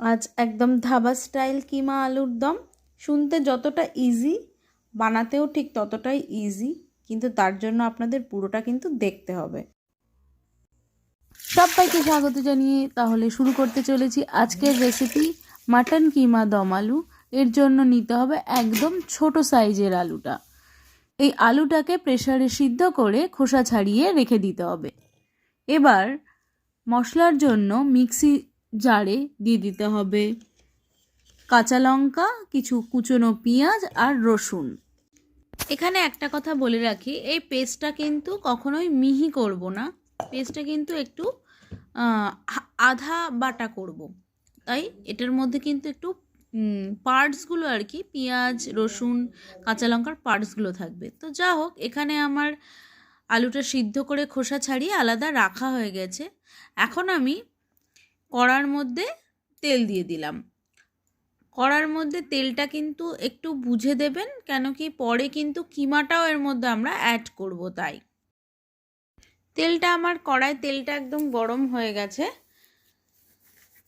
আজ একদম ধাবা স্টাইল কিমা আলুর দম। শুনতে যতটা ইজি বানাতেও ঠিক ততটাই ইজি কিন্তু তার জন্য আপনাদের পুরোটা কিন্তু দেখতে হবে। সবাইকে স্বাগত জানিয়ে তাহলে শুরু করতে চলেছি আজকের রেসিপি মাটন কিমা দম আলু। এর জন্য নিতে হবে একদম ছোট সাইজের আলুটা। এই আলুটাকে প্রেসারে সিদ্ধ করে খোসা ছাড়িয়ে রেখে দিতে হবে। এবার মশলার জন্য মিক্সি জারে দিয়ে দিতে হবে। কাঁচা লঙ্কা, কিছু কুচনো পেঁয়াজ আর রসুন। এখানে একটা কথা বলে রাখি, এই পেস্টটা কিন্তু কখনোই মিহি করব না। পেস্টটা কিন্তু একটু আধা বাটা করব। তাই এটার মধ্যে কিন্তু একটু পার্টসগুলো আর কি, পেঁয়াজ, রসুন, কাঁচা লঙ্কার পার্টসগুলো থাকবে। তো যা হোক, এখানে আমার আলুটা সিদ্ধ করে খোসা ছাড়িয়ে আলাদা রাখা হয়ে গেছে। এখন আমি কড়ার মধ্যে তেল দিয়ে দিলাম। কড়ার মধ্যে তেলটা কিন্তু একটু বুঝে দেবেন, কেন কি পরে কিন্তু কিমাটাও এর মধ্যে আমরা অ্যাড করব তাই। তেলটা আমার কড়ায় তেলটা একদম গরম হয়ে গেছে।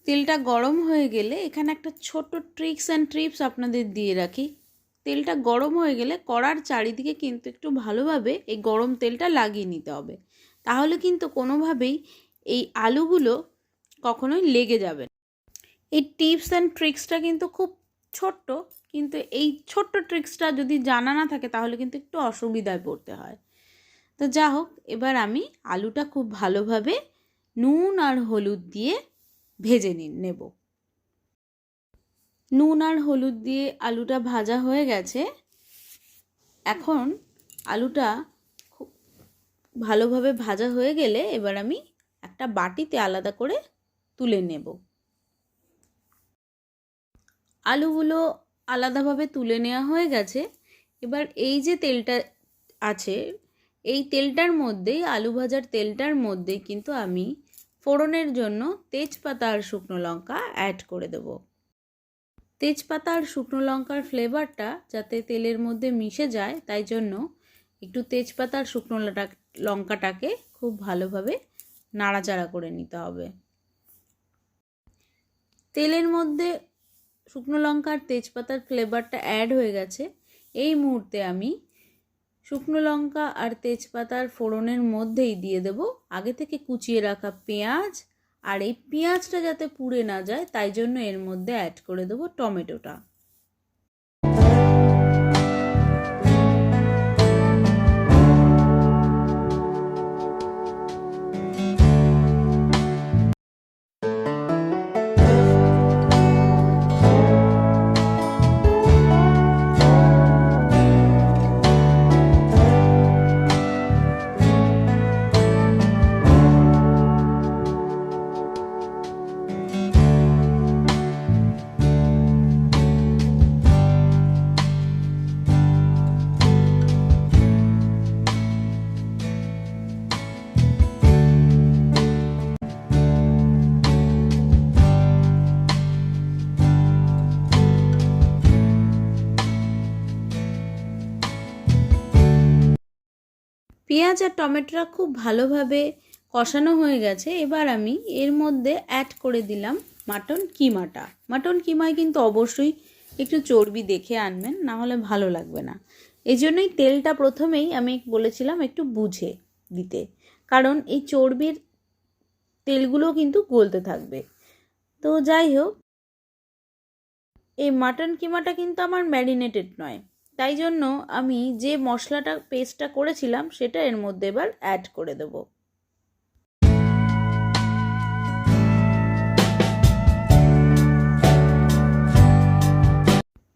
তেলটা গরম হয়ে গেলে এখানে একটা ছোট ট্রিক্স অ্যান্ড ট্রিপস আপনাদের দিয়ে রাখি। তেলটা গরম হয়ে গেলে কড়ার চারিদিকে কিন্তু একটু ভালোভাবে এই গরম তেলটা লাগিয়ে নিতে হবে। তাহলে কিন্তু কোনোভাবেই এই আলুগুলো কখনোই লেগে যাবে এই টিপস অ্যান্ড ট্রিক্সটা কিন্তু খুব ছোট্ট, কিন্তু এই ছোট্ট ট্রিক্সটা যদি জানা না থাকে, তাহলে কিন্তু একটু অসুবিধায় পড়তে হয়। তো যা হোক, এবার আমি আলুটা খুব ভালোভাবে নুন আর হলুদ দিয়ে ভেজে নিন নেব। নুন আর হলুদ দিয়ে আলুটা ভাজা হয়ে গেছে। এখন আলুটা খুব ভালোভাবে ভাজা হয়ে গেলে এবার আমি একটা বাটিতে আলাদা করে তুলে নেব। আলুগুলো আলাদাভাবে তুলে নেওয়া হয়ে গেছে। এবার এই যে তেলটা আছে, এই তেলটার মধ্যেই আলু ভাজার তেলটার মধ্যেই কিন্তু আমি ফোড়নের জন্য তেজপাতা আর শুকনো লঙ্কা অ্যাড করে দেব। তেজপাতা আর শুকনো লঙ্কার ফ্লেভারটা যাতে তেলের মধ্যে মিশে যায়, তাই জন্য একটু তেজপাতা আর শুকনো লঙ্কাটাকে খুব ভালোভাবে নাড়াচাড়া করে নিতে হবে। তেলের মধ্যে শুকনো লঙ্কার তেজপাতার ফ্লেভারটা অ্যাড হয়ে গেছে। এই মুহূর্তে আমি শুকনো লঙ্কা আর তেজপাতার ফোড়নের মধ্যেই দিয়ে দেব। আগে থেকে কুচিয়ে রাখা পেঁয়াজ আর এই পেঁয়াজটা যাতে পুড়ে না যায়, তাই জন্য এর মধ্যে অ্যাড করে দেবো টমেটোটা। পেঁয়াজ আর টমেটোটা খুব ভালোভাবে কষানো হয়ে গেছে। এবার আমি এর মধ্যে অ্যাড করে দিলাম মাটন কিমাটা। মাটন কিমায় কিন্তু অবশ্যই একটু চর্বি দেখে আনবেন, না হলে ভালো লাগবে না। এই জন্যই তেলটা প্রথমেই আমি বলেছিলাম একটু বুঝে দিতে। কারণ এই চর্বির তেলগুলো কিন্তু গলতে থাকবে। তো যাই হোক, এই মাটন কিমাটা কিন্তু আমার ম্যারিনেটেড নয়। তাই জন্য আমি যে মশলাটা পেস্টটা করেছিলাম, সেটা এর মধ্যে এবার অ্যাড করে দেব।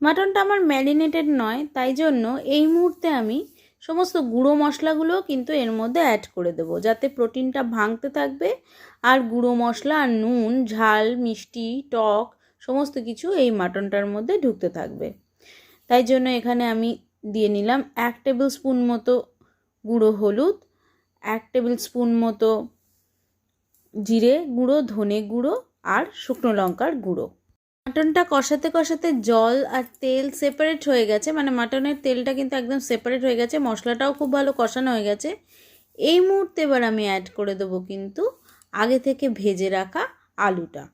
মাটনটা আমার ম্যারিনেটেড নয়, তাই জন্য এই মুহূর্তে আমি সমস্ত গুঁড়ো মশলাগুলো কিন্তু এর মধ্যে অ্যাড করে দেবো, যাতে প্রোটিনটা ভাঙতে থাকবে আর গুঁড়ো মশলা আর নুন, ঝাল, মিষ্টি, টক, সমস্ত কিছু এই মাটনটার মধ্যে ঢুকতে থাকবে। তাই জন্য এখানে আমি দিয়ে নিলাম এক টেবিল স্পুন মতো গুঁড়ো হলুদ, এক টেবিল স্পুন মতো জিরে গুঁড়ো, ধনে গুঁড়ো আর শুকনো লঙ্কার গুঁড়ো। মাটনটা কষাতে কষাতে জল আর তেল সেপারেট হয়ে গেছে মানে মাটনের তেলটা কিন্তু একদম সেপারেট হয়ে গেছে, মশলাটাও খুব ভালো কষানো হয়ে গেছে। এই মুহূর্তে এবার আমি অ্যাড করে দেবো কিন্তু আগে থেকে ভেজে রাখা আলুটা।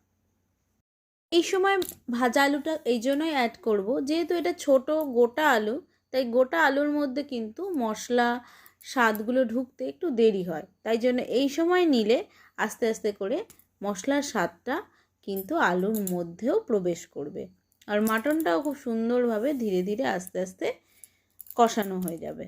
এই সময় ভাজা আলুটা এই জন্যই অ্যাড করব। যেহেতু এটা ছোট গোটা আলু, তাই গোটা আলুর মধ্যে কিন্তু মশলা স্বাদগুলো ঢুকতে একটু দেরি হয়। তাই জন্য এই সময় নিলে আস্তে আস্তে করে মশলার স্বাদটা কিন্তু আলুর মধ্যেও প্রবেশ করবে। আর মাটনটাও খুব সুন্দরভাবে ধীরে ধীরে আস্তে আস্তে কষানো হয়ে যাবে।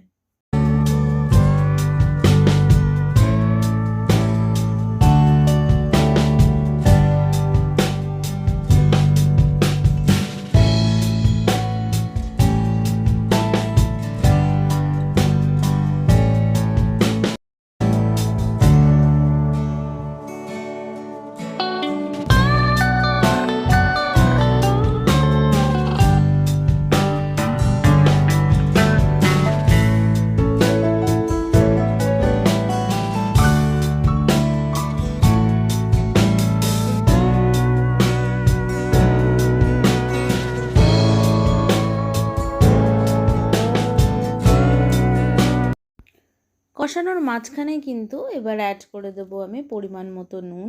কষানোর মাঝখানে কিন্তু এবার অ্যাড করে দেবো আমি পরিমাণ মতো নুন।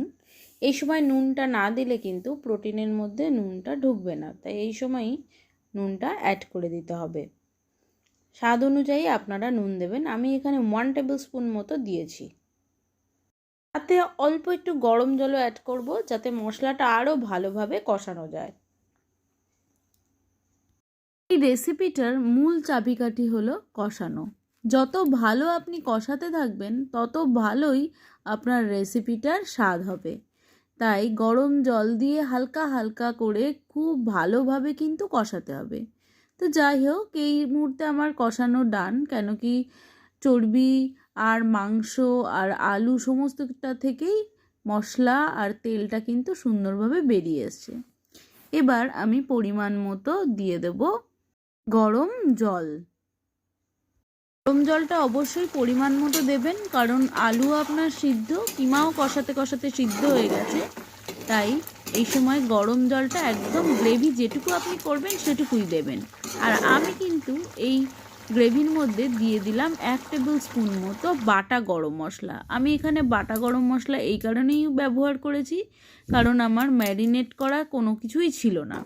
এই সময় নুনটা না দিলে কিন্তু প্রোটিনের মধ্যে নুনটা ঢুকবে না। তাই এই সময়ই নুনটা অ্যাড করে দিতে হবে। স্বাদ অনুযায়ী আপনারা নুন দেবেন। আমি এখানে ওয়ান টেবিল স্পুন মতো দিয়েছি। তাতে অল্প একটু গরম জলও অ্যাড করব যাতে মশলাটা আরও ভালোভাবে কষানো যায়। এই রেসিপিটার মূল চাবিকাঠি হলো কষানো। যত ভালো আপনি কষাতে থাকবেন, তত ভালোই আপনার রেসিপিটার স্বাদ হবে। তাই গরম জল দিয়ে হালকা হালকা করে খুব ভালোভাবে কিন্তু কষাতে হবে। তো যাই হোক, এই মুহূর্তে আমার কষানো ডান কেন কি চর্বি আর মাংস আর আলু সমস্তটা থেকেই মশলা আর তেলটা কিন্তু সুন্দরভাবে বেরিয়ে এসছে। এবার আমি পরিমাণ মতো দিয়ে দেব গরম জল। গরম জলটা অবশ্যই পরিমাণ মতো দেবেন, কারণ আলু আপনার সিদ্ধ, কিমাও কষাতে কষাতে সিদ্ধ হয়ে গেছে। তাই এই সময় গরম জলটা একদম গ্রেভি যেটুকু আপনি করবেন সেটুকুই দেবেন। আর আমি কিন্তু এই গ্রেভির মধ্যে দিয়ে দিলাম এক টেবিল স্পুন মতো বাটা গরম মশলা। আমি এখানে বাটা গরম মশলা এই কারণেই ব্যবহার করেছি, কারণ আমার ম্যারিনেট করা কোনো কিছুই ছিল না।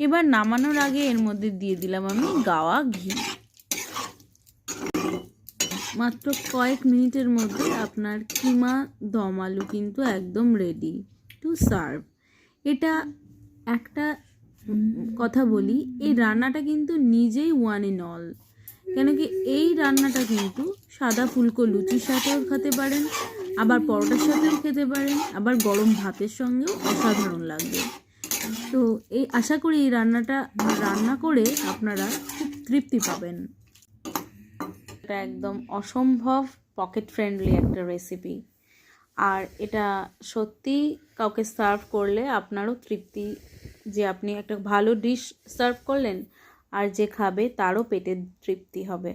এবার নামানোর আগে এর মধ্যে দিয়ে দিলাম আমি গাওয়া ঘি। মাত্র কয়েক মিনিটের মধ্যে আপনার কিমা দম আলু কিন্তু একদম রেডি টু সার্ভ এটা একটা কথা বলি, এই রান্নাটা কিন্তু নিজেই ওয়ান ইন অল কেন কি এই রান্নাটা কিন্তু সাদা ফুলকো লুচির সাথেও খেতে পারেন, আবার পরোটার সাথেও খেতে পারেন, আবার গরম ভাতের সঙ্গেও অসাধারণ লাগবে। তো এই আশা করি এই রান্নাটা, রান্না করে আপনারা খুব তৃপ্তি পাবেন। এটা একদম অসম্ভব পকেট ফ্রেন্ডলি একটা রেসিপি আর এটা সত্যি কাউকে সার্ভ করলে আপনারও তৃপ্তি যে আপনি একটা ভালো ডিশ সার্ভ করলেন আর যে খাবে তারও পেটের তৃপ্তি হবে।